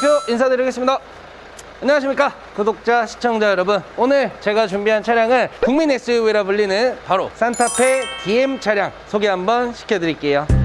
대표 인사드리겠습니다. 안녕하십니까? 구독자 시청자 여러분. 오늘 제가 준비한 차량은 국민 SUV라 불리는 바로 산타페 DM 차량 소개 한번 시켜드릴게요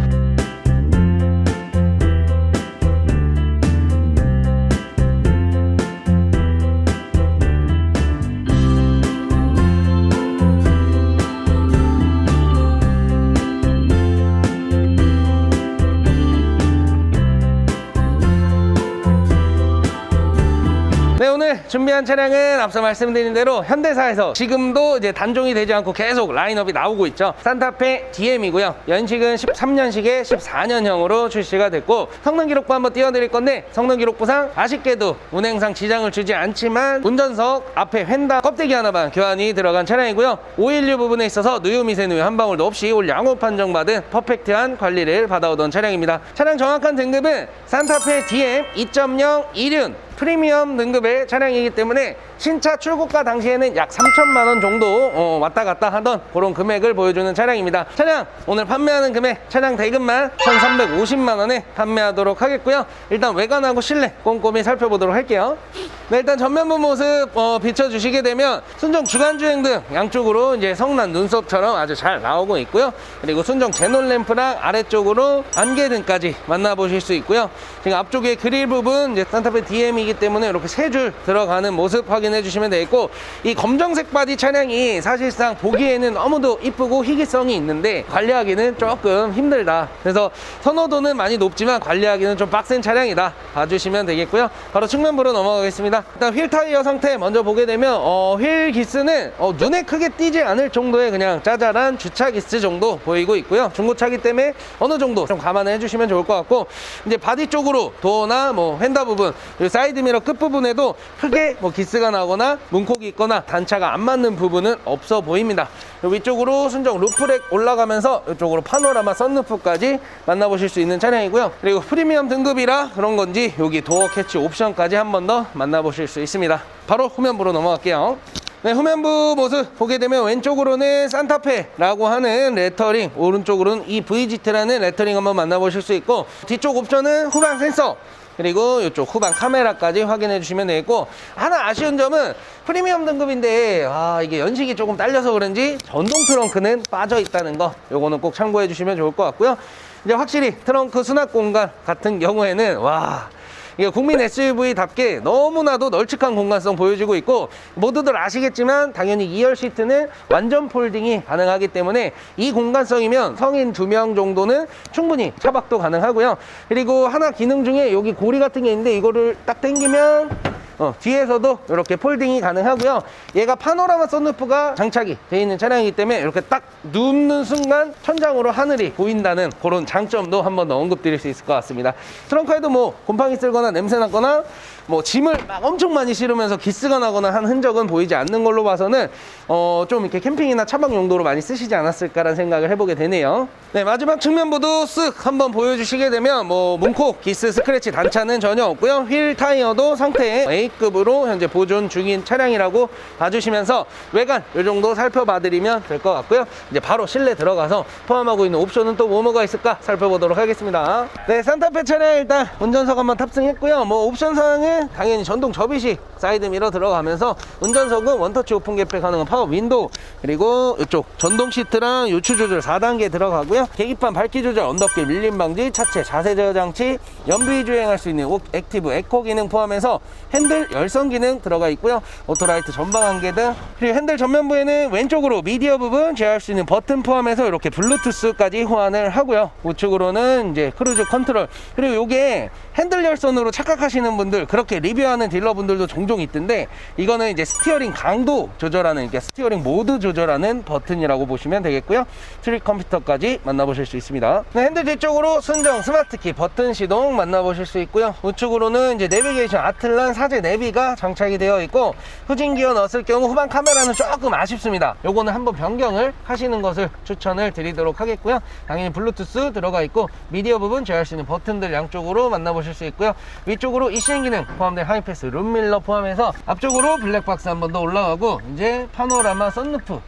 준비한 차량은 앞서 말씀드린 대로 현대사에서 지금도 이제 단종이 되지 않고 계속 라인업이 나오고 있죠. 산타페 DM이고요. 연식은 13년식에 14년형으로 출시가 됐고 성능 기록부 한번 띄워드릴 건데 성능 기록부상 아쉽게도 운행상 지장을 주지 않지만 운전석 앞에 휀다 껍데기 하나만 교환이 들어간 차량이고요. 516 부분에 있어서 누유 미세 누유 한 방울도 없이 올 양호 판정받은 퍼펙트한 관리를 받아오던 차량입니다. 차량 정확한 등급은 산타페 DM 2.0 이륜 프리미엄 등급의 차량이기 때문에 신차 출고가 당시에는 약 3천만 원 정도 어, 왔다 갔다 하던 그런 금액을 보여주는 차량입니다. 차량 오늘 판매하는 금액 차량 대금만 1,350만 원에 판매하도록 하겠고요. 일단 외관하고 실내 꼼꼼히 살펴보도록 할게요. 네, 일단 전면부 모습 어, 비춰주시게 되면 순정 주간 주행 등 양쪽으로 이제 성난 눈썹처럼 아주 잘 나오고 있고요. 그리고 순정 제논 램프랑 아래쪽으로 안개 등까지 만나보실 수 있고요. 지금 앞쪽에 그릴 부분 이제 산타페 DM이기 때문에 이렇게 세 줄 들어가는 모습 확인 해 주시면 되겠고 이 검정색 바디 차량이 사실상 보기에는 너무도 이쁘고 희귀성이 있는데 관리하기는 조금 힘들다. 그래서 선호도는 많이 높지만 관리하기는 좀 빡센 차량이다. 봐주시면 되겠고요. 바로 측면부로 넘어가겠습니다. 일단 휠 타이어 상태 먼저 보게 되면 어, 휠 기스는 어, 눈에 크게 띄지 않을 정도의 그냥 짜잘한 주차 기스 정도 보이고 있고요. 중고차기 때문에 어느 정도 좀 감안해 주시면 좋을 것 같고 이제 바디 쪽으로 도어나 뭐 휀다 부분 그리고 사이드 미러 끝 부분에도 크게 뭐 기스가 나거나 문콕이 있거나 단차가 안 맞는 부분은 없어 보입니다. 위쪽으로 순정 루프렉 올라가면서 이쪽으로 파노라마 썬루프까지 만나보실 수 있는 차량이고요. 그리고 프리미엄 등급이라 그런 건지 여기 도어 캐치 옵션까지 한 번 더 만나보실 수 있습니다. 바로 후면부로 넘어갈게요. 네, 후면부 모습 보게 되면 왼쪽으로는 산타페라고 하는 레터링, 오른쪽으로는 이 VGT라는 레터링 한번 만나보실 수 있고 뒤쪽 옵션은 후방 센서 그리고 이쪽 후방 카메라까지 확인해 주시면 되겠고 하나 아쉬운 점은 프리미엄 등급인데 아 이게 연식이 조금 딸려서 그런지 전동 트렁크는 빠져 있다는 거 요거는 꼭 참고해 주시면 좋을 것 같고요. 이제 확실히 트렁크 수납 공간 같은 경우에는 와 이게 국민 SUV답게 너무나도 널찍한 공간성 보여주고 있고 모두들 아시겠지만 당연히 2열 시트는 완전 폴딩이 가능하기 때문에 이 공간성이면 성인 2명 정도는 충분히 차박도 가능하고요. 그리고 하나 기능 중에 여기 고리 같은 게 있는데 이거를 딱 당기면 어, 뒤에서도 이렇게 폴딩이 가능하고요. 얘가 파노라마 썬루프가 장착이 되어 있는 차량이기 때문에 이렇게 딱 눕는 순간 천장으로 하늘이 보인다는 그런 장점도 한번 더 언급드릴 수 있을 것 같습니다. 트렁크에도 뭐 곰팡이 쓸거나 냄새 났거나 뭐 짐을 막 엄청 많이 실으면서 기스가 나거나 한 흔적은 보이지 않는 걸로 봐서는 어, 좀 이렇게 캠핑이나 차박 용도로 많이 쓰시지 않았을까라는 생각을 해보게 되네요. 네, 마지막 측면부도 쓱 한번 보여주시게 되면 뭐 문콕, 기스, 스크래치 단차는 전혀 없고요. 휠 타이어도 상태에 A급으로 현재 보존 중인 차량이라고 봐주시면서 외관 이 정도 살펴봐드리면 될 것 같고요. 이제 바로 실내 들어가서 포함하고 있는 옵션은 또 뭐뭐가 있을까 살펴보도록 하겠습니다. 네, 산타페 차량 일단 운전석 한번 탑승했고요. 뭐 옵션 사항은 당연히 전동 접이식 사이드 미러 들어가면서 운전석은 원터치 오픈 개폐 가능한 파워 윈도우 그리고 이쪽 전동 시트랑 요추 조절 4단계 들어가고요. 계기판 밝기 조절, 언덕길 밀림 방지, 차체 자세 제어 장치, 연비 주행할 수 있는 옥- 액티브 에코 기능 포함해서 핸들 열선 기능 들어가 있고요. 오토라이트 전방 안개 등 그리고 핸들 전면부에는 왼쪽으로 미디어 부분 제어할 수 있는 버튼 포함해서 이렇게 블루투스까지 호환을 하고요. 우측으로는 이제 크루즈 컨트롤 그리고 이게 핸들 열선으로 착각하시는 분들 그렇게 리뷰하는 딜러분들도 종종 있던데 이거는 이제 스티어링 강도 조절하는 이게 스티어링 모드 조절하는 버튼이라고 보시면 되겠고요. 트릭 컴퓨터까지 만나보실 수 있습니다. 네, 핸들 뒤쪽으로 순정 스마트키 버튼 시동 만나보실 수 있고요. 우측으로는 이제 내비게이션 아틀란 사제 내비가 장착이 되어 있고 후진 기어 넣었을 경우 후방 카메라는 조금 아쉽습니다. 요거는 한번 변경을 하시는 것을 추천을 드리도록 하겠고요. 당연히 블루투스 들어가 있고 미디어 부분 제어할 수 있는 버튼들 양쪽으로 만나보실 수 있고요. 위쪽으로 이시행 기능 포함된 하이패스 룸밀러 포함해서 앞쪽으로 블랙박스 한 번 더 올라가고 이제 파노라마 썬루프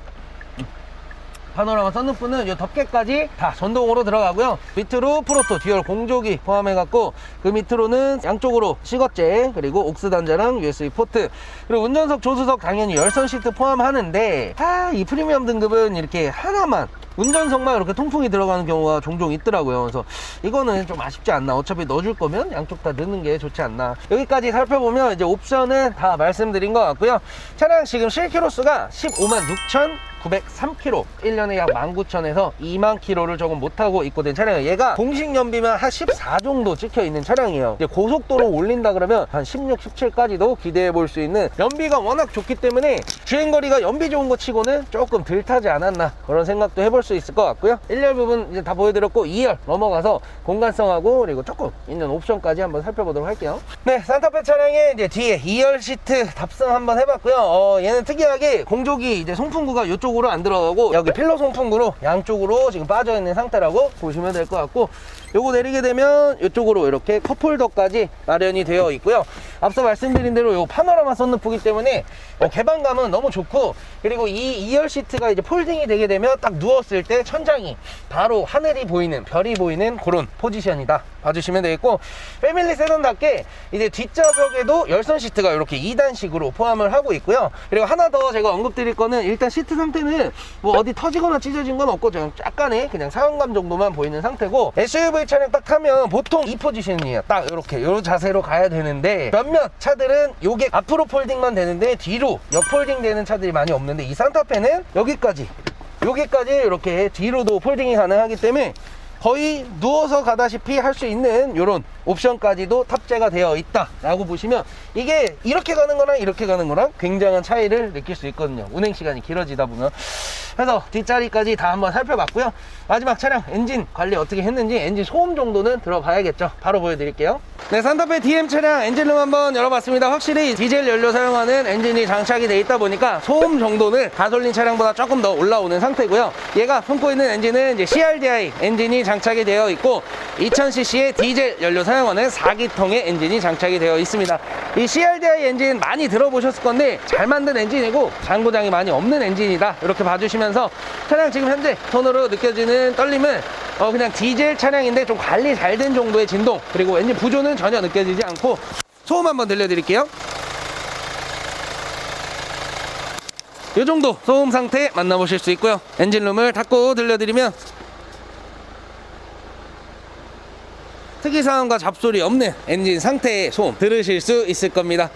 파노라마 썬루프는 이 덮개까지 다 전동으로 들어가고요. 밑으로 프로토 듀얼 공조기 포함해갖고 그 밑으로는 양쪽으로 시거제 그리고 옥스 단자랑 USB 포트 그리고 운전석 조수석 당연히 열선 시트 포함하는데 아, 이 프리미엄 등급은 이렇게 하나만 운전석만 이렇게 통풍이 들어가는 경우가 종종 있더라고요. 그래서 이거는 좀 아쉽지 않나. 어차피 넣어줄 거면 양쪽 다 넣는 게 좋지 않나. 여기까지 살펴보면 이제 옵션은 다 말씀드린 것 같고요. 차량 지금 실키로수가 15만 6천 903km 1년에 약 19,000에서 2만 km를 조금 못하고 입고된 차량이에요 얘가 공식 연비만 한 14 정도 찍혀 있는 차량이에요 이제 고속도로 올린다 그러면 한 16, 17까지도 기대해 볼 수 있는 연비가 워낙 좋기 때문에 주행거리가 연비 좋은 것 치고는 조금 덜 타지 않았나 그런 생각도 해볼 수 있을 것 같고요. 1열 부분 이제 다 보여드렸고 2열 넘어가서 공간성하고 그리고 조금 있는 옵션까지 한번 살펴보도록 할게요. 네 산타페 차량의 이제 뒤에 2열 시트 답승 한번 해봤고요. 어, 얘는 특이하게 공조기 이제 송풍구가 이쪽으로 안 들어가고 여기 필러 송풍구로 양쪽으로 지금 빠져 있는 상태라고 보시면 될 것 같고 요거 내리게 되면 이쪽으로 이렇게 컵홀더까지 마련이 되어 있고요. 앞서 말씀드린 대로 요 파노라마 썬루프기 때문에 어, 개방감은 너무 좋고 그리고 이 2열 시트가 이제 폴딩이 되게 되면 딱 누웠을 때 천장이 바로 하늘이 보이는 별이 보이는 그런 포지션이다. 봐주시면 되겠고 패밀리 세단답게 이제 뒷좌석에도 열선 시트가 이렇게 2단식으로 포함을 하고 있고요. 그리고 하나 더 제가 언급드릴 거는 일단 시트 상태는 뭐 어디 터지거나 찢어진 건 없고 좀 약간의 그냥 사용감 정도만 보이는 상태고 SUV 차량 딱 타면 보통 이 포지션이에요. 딱 이렇게 이 자세로 가야 되는데 몇몇 차들은 요게 앞으로 폴딩만 되는데 뒤로 옆폴딩 되는 차들이 많이 없는데 이 산타페는 여기까지 여기까지 이렇게 뒤로도 폴딩이 가능하기 때문에 거의 누워서 가다시피 할 수 있는 이런 옵션까지도 탑재가 되어 있다 라고 보시면 이게 이렇게 가는 거랑 이렇게 가는 거랑 굉장한 차이를 느낄 수 있거든요. 운행 시간이 길어지다 보면. 그래서 뒷자리까지 다 한번 살펴봤고요. 마지막 차량 엔진 관리 어떻게 했는지 엔진 소음 정도는 들어봐야겠죠. 바로 보여드릴게요 네 산타페 DM 차량 엔진룸 한번 열어봤습니다. 확실히 디젤 연료 사용하는 엔진이 장착이 되어 있다 보니까 소음 정도는 가솔린 차량보다 조금 더 올라오는 상태고요. 얘가 품고 있는 엔진은 이제 CRDI 엔진이 장착이 되어 있고 2000cc의 디젤 연료 사용하는 4기통의 엔진이 장착이 되어 있습니다. 이 CRDI 엔진 많이 들어보셨을 건데 잘 만든 엔진이고 장고장이 많이 없는 엔진이다. 이렇게 봐주시면서 차량 지금 현재 손으로 느껴지는 떨림은 어 그냥 디젤 차량인데 좀 관리 잘 된 정도의 진동. 그리고 엔진 부조는 전혀 느껴지지 않고 소음 한번 들려드릴게요. 이 정도 소음 상태 만나보실 수 있고요. 엔진룸을 닫고 들려드리면 특이사항과 잡소리 없는 엔진 상태의 소음 들으실 수 있을 겁니다.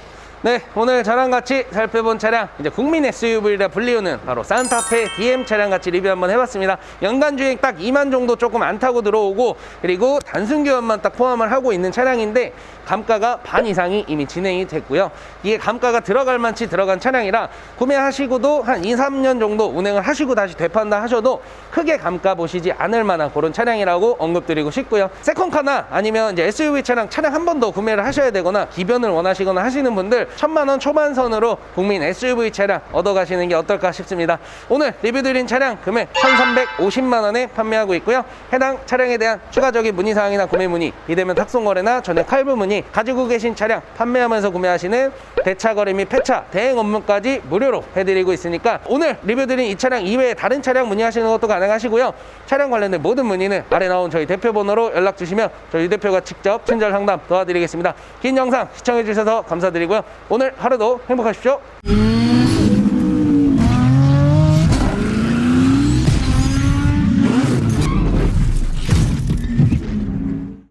네, 오늘 저랑 같이 살펴본 차량 이제 국민 SUV라 불리우는 바로 산타페 DM 차량 같이 리뷰 한번 해봤습니다. 연간 주행 딱 2만 정도 조금 안 타고 들어오고 그리고 단순 교환만 딱 포함을 하고 있는 차량인데 감가가 반 이상이 이미 진행이 됐고요. 이게 감가가 들어갈 만치 들어간 차량이라 구매하시고도 한 2, 3년 정도 운행을 하시고 다시 되판다 하셔도 크게 감가 보시지 않을 만한 그런 차량이라고 언급드리고 싶고요. 세컨카나 아니면 이제 SUV 차량 차량 한 번 더 구매를 하셔야 되거나 기변을 원하시거나 하시는 분들 천만 원 초반 선으로 국민 SUV 차량 얻어가시는 게 어떨까 싶습니다. 오늘 리뷰 드린 차량 금액 1,350만 원에 판매하고 있고요. 해당 차량에 대한 추가적인 문의 사항이나 구매 문의, 비대면 탁송 거래나 전액 할부 문의, 가지고 계신 차량 판매하면서 구매하시는 대차 거래 및 폐차 대행 업무까지 무료로 해드리고 있으니까 오늘 리뷰 드린 이 차량 이외에 다른 차량 문의하시는 것도 가능하시고요. 차량 관련된 모든 문의는 아래 나온 저희 대표 번호로 연락 주시면 저희 유 대표가 직접 친절 상담 도와드리겠습니다. 긴 영상 시청해 주셔서 감사드리고요. 오늘 하루도 행복하십시오.